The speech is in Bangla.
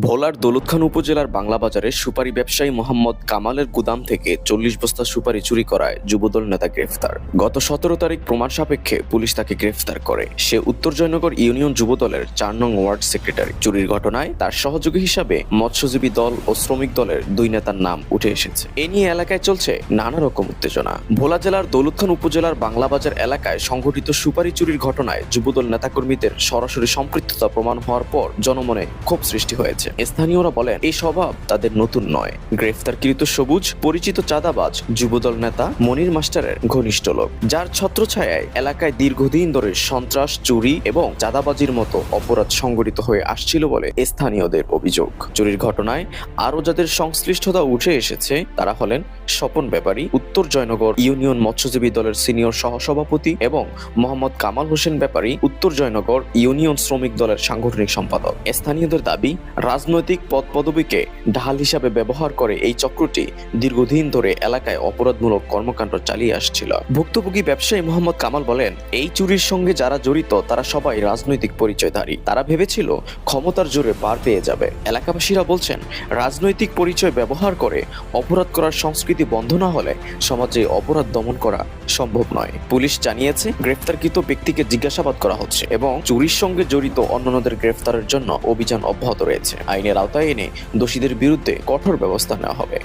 ভোলার দৌলতখান উপজেলার বাংলা বাজারে সুপারি ব্যবসায়ী মোহাম্মদ কামালের গুদাম থেকে চল্লিশ বস্তা সুপারি চুরি করায় যুবদল নেতা গ্রেফতার। গত সতেরো তারিখ প্রমাণ সাপেক্ষে পুলিশ তাকে গ্রেফতার করে। সে উত্তর জয়নগর ইউনিয়ন যুবদলের চার নং ওয়ার্ড সেক্রেটারি। চুরির ঘটনায় তার সহযোগী হিসাবে মৎস্যজীবী দল ও শ্রমিক দলের দুই নেতার নাম উঠে এসেছে। এ নিয়ে এলাকায় চলছে নানা রকম উত্তেজনা। ভোলা জেলার দৌলতখান উপজেলার বাংলা বাজার এলাকায় সংঘটিত সুপারি চুরির ঘটনায় যুবদল নেতাকর্মীদের সরাসরি সম্পৃক্ততা প্রমাণ হওয়ার পর জনমনে ক্ষোভ সৃষ্টি হয়েছে। স্থানীয়রা বলেন, এই স্বভাব তাদের নতুন নয়। গ্রেফতারকৃত সবুজ, পরিচিত চাঁদাবাজ, যুবদল নেতা, মনির মাস্টারের ঘনিষ্ঠ লোক, যার ছত্রছায়ায় এলাকায় দীর্ঘদিন ধরে সন্ত্রাস, চুরি এবং চাঁদাবাজির মতো অপরাধ সংঘটিত হয়ে আসছিল বলে স্থানীয়দের অভিযোগ। চুরির ঘটনায় আরও যাদের সংশ্লিষ্টতা উঠে এসেছে, তারা হলেন স্বপন ব্যাপারী, উত্তর জয়নগর ইউনিয়ন মৎস্যজীবী দলের সিনিয়র সহসভাপতি এবং মোহাম্মদ কামাল হোসেন ব্যাপারী, উত্তর জয়নগর ইউনিয়ন শ্রমিক দলের সাংগঠনিক সম্পাদক। স্থানীয়দের দাবি রাজনৈতিক পদ পদবীকে ঢাল হিসাবে ব্যবহার করে এই চক্রটি দীর্ঘদিন ধরে এলাকায় অপরাধমূলক কর্মকাণ্ড চালিয়ে আসছিল। ভুক্তভোগী ব্যবসায়ী মোহাম্মদ কামাল বলেন, এই চুরির সঙ্গে যারা জড়িত, তারা সবাই রাজনৈতিক পরিচয়ধারী। তারা ভেবেছিল ক্ষমতার জোরে পার পেয়ে যাবে। এলাকাবাসীরা বলছেন, রাজনৈতিক পরিচয় ব্যবহার করে অপরাধ করার সংস্কৃতি বন্ধ না হলে সমাজে অপরাধ দমন করা সম্ভব নয়। পুলিশ জানিয়েছে, গ্রেফতারকৃত ব্যক্তিকে জিজ্ঞাসাবাদ করা হচ্ছে এবং চুরির সঙ্গে জড়িত অন্যান্যদের গ্রেফতারের জন্য অভিযান অব্যাহত রয়েছে। আইনের আওতায় এনে দোষীদের বিরুদ্ধে কঠোর ব্যবস্থা নেওয়া হবে।